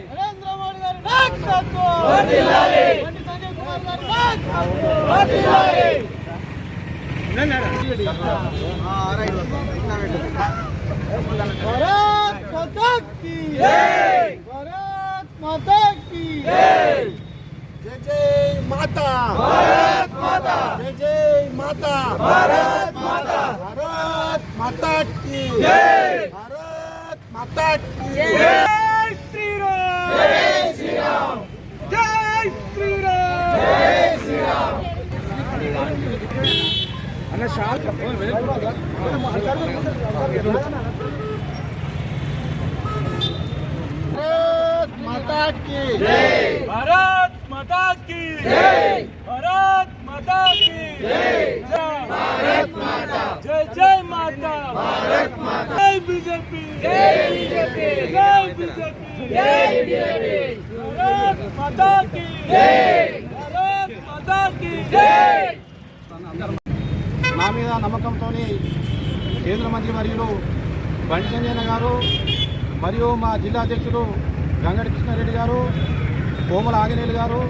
నరేంద్ర మోడీ గారి నాయకత్వం సంజయ్ కుమార్ గారి నాయకత్వం भारत माता की भारत माता की जय जय माता भारत माता जय जय माता भारत माता की जय। भारत माता की जय। श्री राम जय श्री राम जय श्री राम जय श्री राम भारत माता की जय। भारत माता की जय। भारत माता की जय। माता भारत माता जय बीजेपी जय बीजेपी जय बीजेपी जय बीजेपी भारत माता की जय भारत माता की जय నా మీద నమ్మకంతో కేంద్ర మంత్రి వర్యులు బండి సంజయన గారు మరియు మా జిల్లా అధ్యక్షుడు గంగడి కృష్ణారెడ్డి గారు కోమల ఆంజనేయులు గారు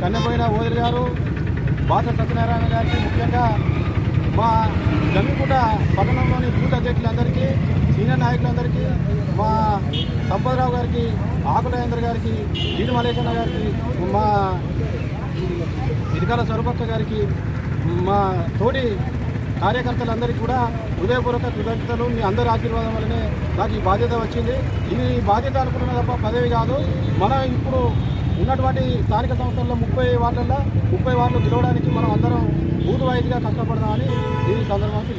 కన్నెపోయిన ఓదిరి గారు బాస సత్యనారాయణ గారికి ముఖ్యంగా మా జమ్మికుంట పట్టణంలోని బూత్ అధ్యక్షులందరికీ సీనియర్ నాయకులందరికీ మా సంపదరావు గారికి ఆకులేంద్ర గారికి జీడి మలేశన్న గారికి మా ఇదికాల స్వరూపక్క గారికి మా తోటి కార్యకర్తలందరికీ కూడా హృదయపూర్వక కృతజ్ఞతలు. మీ అందరి ఆశీర్వాదం వల్లనే నాకు ఈ బాధ్యత వచ్చింది. ఇది బాధ్యత అనుకున్న తప్ప పదవి కాదు. మనం ఇప్పుడు ఉన్నటువంటి స్థానిక సంస్థల్లో ముప్పై వార్డుల్లో ముప్పై వార్డులు గెలవడానికి మనం అందరం బూత్ వైజ్గా కష్టపడదామని ఈ సందర్భంగా